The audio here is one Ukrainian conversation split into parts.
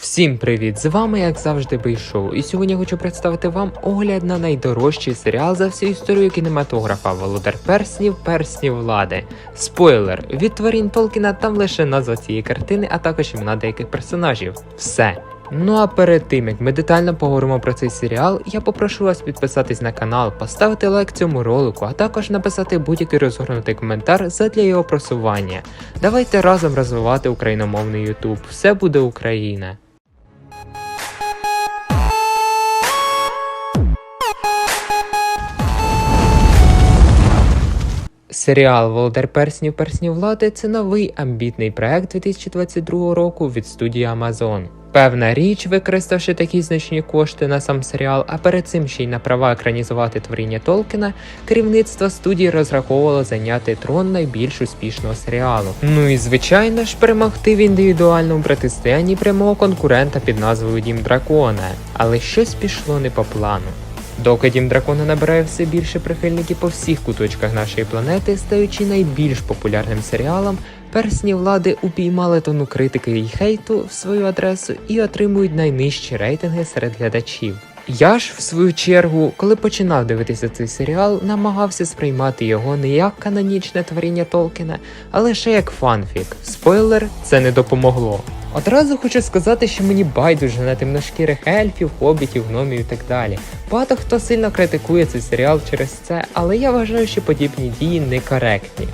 Всім привіт! З вами, як завжди, Бейшоу, і сьогодні хочу представити вам огляд на найдорожчий серіал за всю історію кінематографа Володар Перснів, Перснів влади. Спойлер: від творінь Толкіна там лише назва цієї картини, а також імена деяких персонажів. Все. Ну а перед тим як ми детально поговоримо про цей серіал, я попрошу вас підписатись на канал, поставити лайк цьому ролику, а також написати будь-який розгорнутий коментар задля його просування. Давайте разом розвивати україномовний YouTube. Все буде Україна! Серіал Володар Перснів Перснів влади це новий амбітний проект 2022 року від студії Amazon. Певна річ, використавши такі значні кошти на сам серіал, а перед цим ще й на права екранізувати творіння Толкіна, керівництво студії розраховувало зайняти трон найбільш успішного серіалу. Ну і звичайно ж перемогти в індивідуальному протистоянні прямого конкурента під назвою Дім Дракона. Але щось пішло не по плану. Доки Дім Дракона набирає все більше прихильників по всіх куточках нашої планети, стаючи найбільш популярним серіалом, персні влади упіймали тону критики і хейту в свою адресу і отримують найнижчі рейтинги серед глядачів. Я ж, в свою чергу, коли починав дивитися цей серіал, намагався сприймати його не як канонічне творіння Толкіна, а лише як фанфік. Спойлер, це не допомогло. Одразу хочу сказати, що мені байдуже на темношкірих ельфів, хобітів, гномів і так далі. Багато хто сильно критикує цей серіал через це, але я вважаю, що подібні дії некоректні.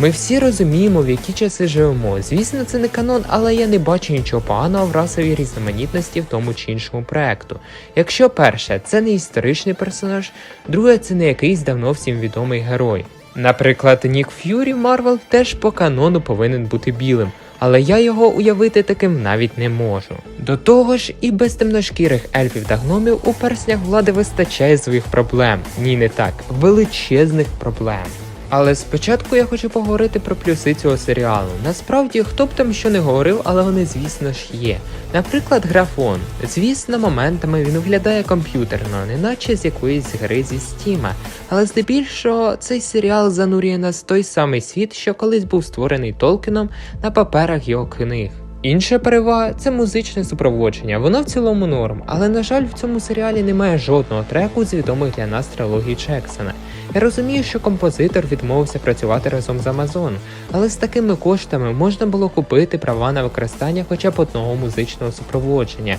Ми всі розуміємо, в які часи живемо. Звісно, це не канон, але я не бачу нічого поганого в расовій різноманітності в тому чи іншому проекту. Якщо перше, це не історичний персонаж, друге, це не якийсь давно всім відомий герой. Наприклад, Нік Ф'юрі Марвел теж по канону повинен бути білим, але я його уявити таким навіть не можу. До того ж, і без темношкірих ельфів та гномів у перснях влади вистачає своїх проблем. Ні, не так, величезних проблем. Але спочатку я хочу поговорити про плюси цього серіалу. Насправді, хто б там що не говорив, але вони, звісно ж, є. Наприклад, графон. Звісно, моментами він виглядає комп'ютерно, неначе з якоїсь гри зі стіма. Але здебільшого цей серіал занурює нас в той самий світ, що колись був створений Толкіном на паперах його книг. Інша перевага це музичне супроводження. Воно в цілому норм, але на жаль, в цьому серіалі немає жодного треку з відомих для нас трилогій Джексона. Я розумію, що композитор відмовився працювати разом з Amazon, але з такими коштами можна було купити права на використання хоча б одного музичного супроводження.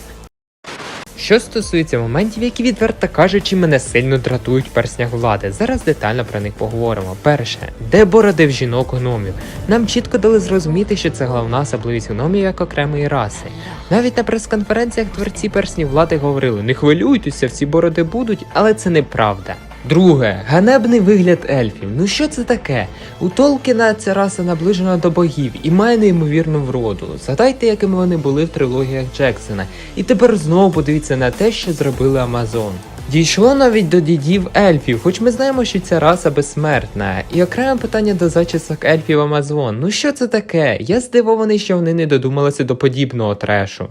Що стосується моментів, які відверто кажучи, мене сильно дратують перснях влади. Зараз детально про них поговоримо. Перше, де бородив жінок гномів? Нам чітко дали зрозуміти, що це головна особливість гномів як окремої раси. Навіть на прес-конференціях творці перснів влади говорили: не хвилюйтеся, всі бороди будуть, але це неправда. Друге, ганебний вигляд ельфів. Ну що це таке? У Толкіна ця раса наближена до богів і має неймовірну вроду. Згадайте, якими вони були в трилогіях Джексона. І тепер знову подивіться на те, що зробили Амазон. Дійшло навіть до дідів ельфів, хоч ми знаємо, що ця раса безсмертна. І окреме питання до зачісок ельфів Амазон. Ну що це таке? Я здивований, що вони не додумалися до подібного трешу.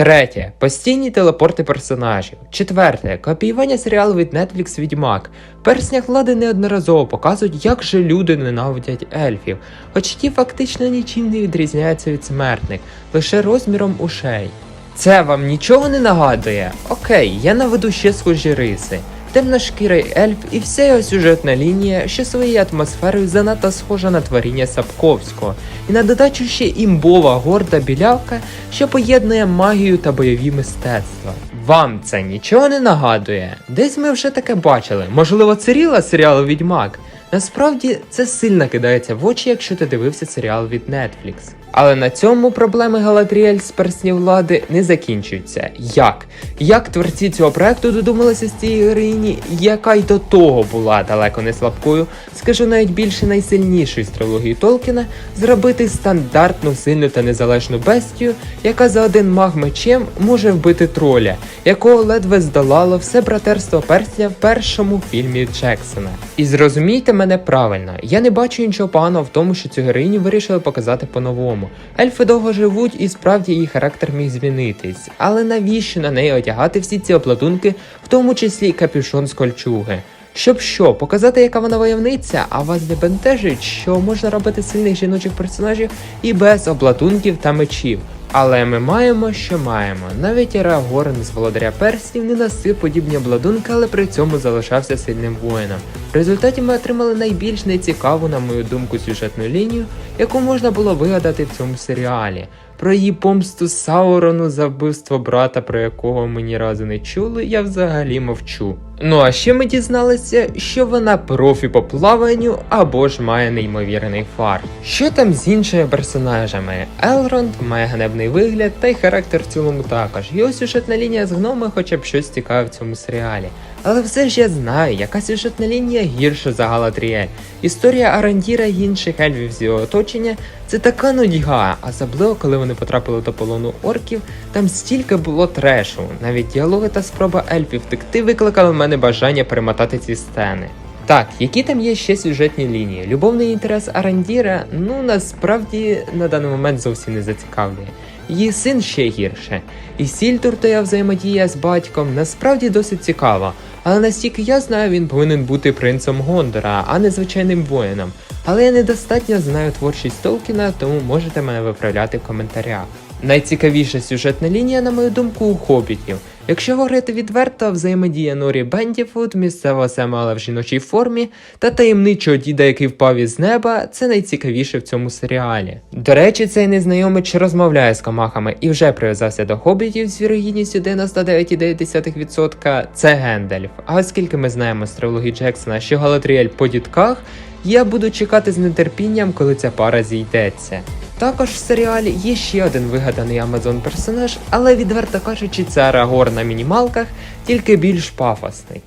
Третє. Постійні телепорти персонажів. Четверте. Копіювання серіалу від Netflix Відьмак. В перснях влади неодноразово показують, як же люди ненавидять ельфів, хоч ті фактично нічим не відрізняються від смертних, лише розміром ушей. Це вам нічого не нагадує? Окей, я наведу ще схожі риси. Темношкірий ельф і вся його сюжетна лінія, що своєю атмосферою занадто схожа на творіння Сапковського, і на додачу ще імбова горда білявка, що поєднує магію та бойові мистецтва. Вам це нічого не нагадує? Десь ми вже таке бачили. Можливо, це ріла серіалу Відьмак. Насправді це сильно кидається в очі, якщо ти дивився серіал від Netflix. Але на цьому проблеми Галадріель з перснів влади не закінчуються. Як? Як творці цього проекту додумалися з цієї героїні, яка й до того була далеко не слабкою, скажу навіть більше найсильнішою з трилогії Толкіна, зробити стандартну сильну та незалежну бестію, яка за один маг мечем може вбити троля, якого ледве здолало все братерство персня в першому фільмі Джексона. І зрозумійте мене правильно, я не бачу нічого поганого в тому, що цю героїню вирішили показати по-новому. Ельфи довго живуть і справді її характер міг змінитись. Але навіщо на неї одягати всі ці оплатунки, в тому числі і капюшон з кольчуги? Щоб що, показати, яка вона войовниця, а вас не бентежить, що можна робити сильних жіночих персонажів і без оплатунків та мечів. Але ми маємо, що маємо. Навіть Арагорн з володаря персів не носив подібні обладунки, але при цьому залишався сильним воїном. В результаті ми отримали найбільш нецікаву, на мою думку, сюжетну лінію, яку можна було вигадати в цьому серіалі. Про її помсту Саурону за вбивство брата, про якого ми ні разу не чули, я взагалі мовчу. Ну а ще ми дізналися, що вона профі по плаванню або ж має неймовірний фар. Що там з іншими персонажами? Елронд має ганебний вигляд та й характер в цілому також. Його сюжетна лінія з гноми хоча б щось цікаве в цьому серіалі. Але все ж я знаю, яка сюжетна лінія гірша за Галатріель. Історія Арандіра і інших ельфів з його оточення це така нудьга, особливо коли вони потрапили до полону орків, там стільки було трешу. Навіть діалоги та спроба ельфів втекти викликали в мене бажання перемотати ці сцени. Так, які там є ще сюжетні лінії? Любовний інтерес Арандіра, ну насправді на даний момент зовсім не зацікавлює. Її син ще гірше. І Сільтур та я взаємодія з батьком насправді досить цікава. Але настільки я знаю, він повинен бути принцем Гондора, а не звичайним воїном. Але я недостатньо знаю творчість Толкіна, тому можете мене виправляти в коментарях. Найцікавіша сюжетна лінія, на мою думку, у хобітів. Якщо говорити відверто, взаємодія Норі Бендіфуд, місцевого Семела в жіночій формі та таємничого діда, який впав із неба, це найцікавіше в цьому серіалі. До речі, цей незнайомець розмовляє з комахами і вже прив'язався до хобітів з вірогідністю 99,9%, це Гендальф. А оскільки ми знаємо з Джексона, що Галадріель по дітках, я буду чекати з нетерпінням, коли ця пара зійдеться. Також в серіалі є ще один вигаданий Амазон персонаж, але відверто кажучи, це Арагор на мінімалках, тільки більш пафосний.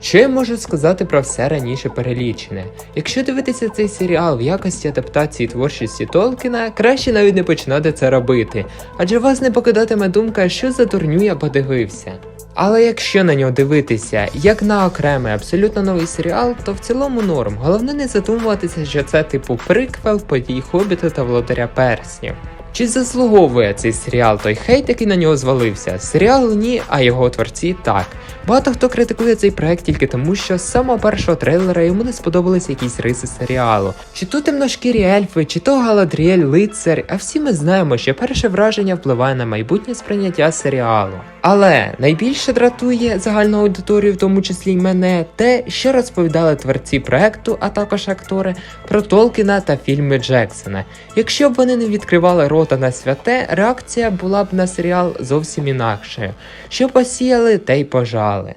Що я можу сказати про все раніше перелічене? Якщо дивитися цей серіал в якості адаптації творчості Толкіна, краще навіть не починати це робити, адже вас не покидатиме думка, що за дурню я подивився. Але якщо на нього дивитися як на окремий абсолютно новий серіал, то в цілому норм. Головне не задумуватися, що це типу приквел подій Хобіта та Володаря Перснів. Чи заслуговує цей серіал той хейт, який на нього звалився? Серіал ні, а його творці так. Багато хто критикує цей проект тільки тому, що з самого першого трейлера йому не сподобалися якісь риси серіалу. Чи то темношкірі ельфи, чи то Галадріель лицар, а всі ми знаємо, що перше враження впливає на майбутнє сприйняття серіалу. Але найбільше дратує загальну аудиторію, в тому числі й мене, те, що розповідали творці проекту, а також актори, про Толкіна та фільми Джексона. Якщо б вони не відкривали рота на святе, реакція була б на серіал зовсім інакшою. Що посіяли, те й пожали.